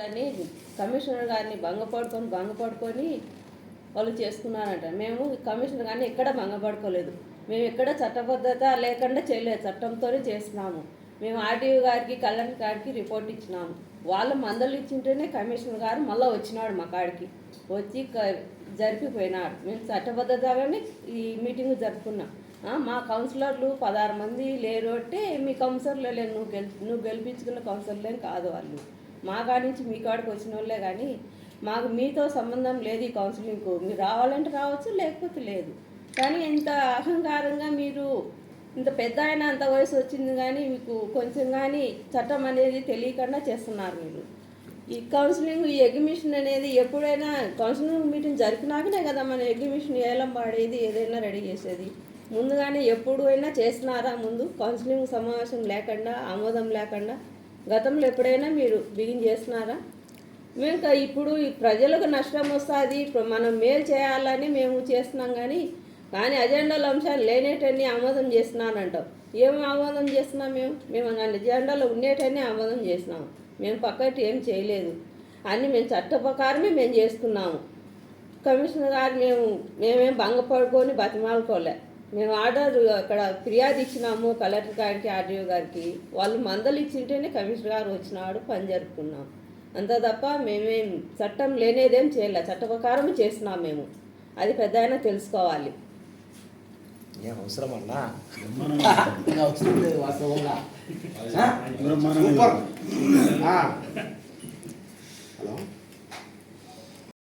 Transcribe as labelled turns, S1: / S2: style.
S1: అని కమిషనర్ గారిని భంగపడుకొని భంగపడుకొని వాళ్ళు చేసుకున్నారంట మేము కమిషనర్ గారిని ఎక్కడ భంగపడుకోలేదు. మేము ఎక్కడ చట్టబద్ధత లేకుండా చేయలేదు. చట్టంతోనే చేస్తున్నాము. మేము ఆర్టీఓ గారికి కళ్యాణ్ గారికి రిపోర్ట్ ఇచ్చినాము. వాళ్ళు మందలు ఇచ్చింటేనే కమిషనర్ గారు మళ్ళీ వచ్చినాడు మా కాడికి. వచ్చి క- జరిపిపోయినాడు. మేము చట్టబద్ధతగానే ఈ మీటింగ్ జరుపుకున్నాం. మా కౌన్సిలర్లు పదహారు మంది లేరు అంటే మీ కౌన్సిలర్లు లేదు నువ్వు గెలి నువ్వు గెలిపించుకున్న కౌన్సిలర్లేం కాదు వాళ్ళు. మా కాడి నుంచి మీ కాడికి వచ్చిన వాళ్ళే కానీ మాకు మీతో సంబంధం లేదు ఈ కౌన్సిలింగ్కు. మీరు రావాలంటే రావచ్చు లేకపోతే లేదు. కానీ ఇంత అహంకారంగా మీరు ఇంత పెద్ద ఆయన అంత వయసు వచ్చింది కానీ మీకు కొంచెం కానీ చట్టం అనేది తెలియకుండా చేస్తున్నారు మీరు. ఈ కౌన్సిలింగ్ ఈ ఎగ్జిబిషన్ అనేది ఎప్పుడైనా కౌన్సిలింగ్ మీటింగ్ జరిపినాకనే కదా మన ఎగ్జిబిషన్ ఏలం పాడేది ఏదైనా రెడీ చేసేది. ముందుగానే ఎప్పుడైనా చేస్తున్నారా చేసినారా ముందు? కౌన్సిలింగ్ సమావేశం లేకుండా ఆమోదం లేకుండా గతంలో ఎప్పుడైనా మీరు బిగిన్ చేసినారా మేము ఇప్పుడు ప్రజలకు నష్టం వస్తుంది ఇప్పుడు మనం మేలు చేయాలని మేము చేస్తున్నాం కానీ కానీ అజెండాల అంశాలు లేనేటన్ని ఆమోదం చేస్తున్నానంటాం ఏం ఆమోదం చేస్తున్నాం మేము? మేము అజెండాలో ఉండేటన్నీ ఆమోదం చేసినాము మేము పక్కటి ఏం చేయలేదు. అన్ని మేము చట్ట ప్రకారమే మేము చేసుకున్నాము. కమిషనర్ గారు మేము మేమేం భంగపడుకొని బతిమాలుకోలే. మేము ఆర్డర్ అక్కడ ఫిర్యాదు ఇచ్చినాము కలెక్టర్ గారికి ఆర్డీఓ గారికి. వాళ్ళు మందలు ఇచ్చింటేనే కమిషనర్ గారు వచ్చినాడు పని జరుపుకున్నాం. అంత తప్ప మేమేం చట్టం లేనేదేం చేయలే. చట్ట ప్రకారం చేస్తున్నాం మేము. అది పెద్ద అయినా తెలుసుకోవాలి.
S2: అవసరం అన్నా?
S3: అవసరం లేదు వాస్తవంగా.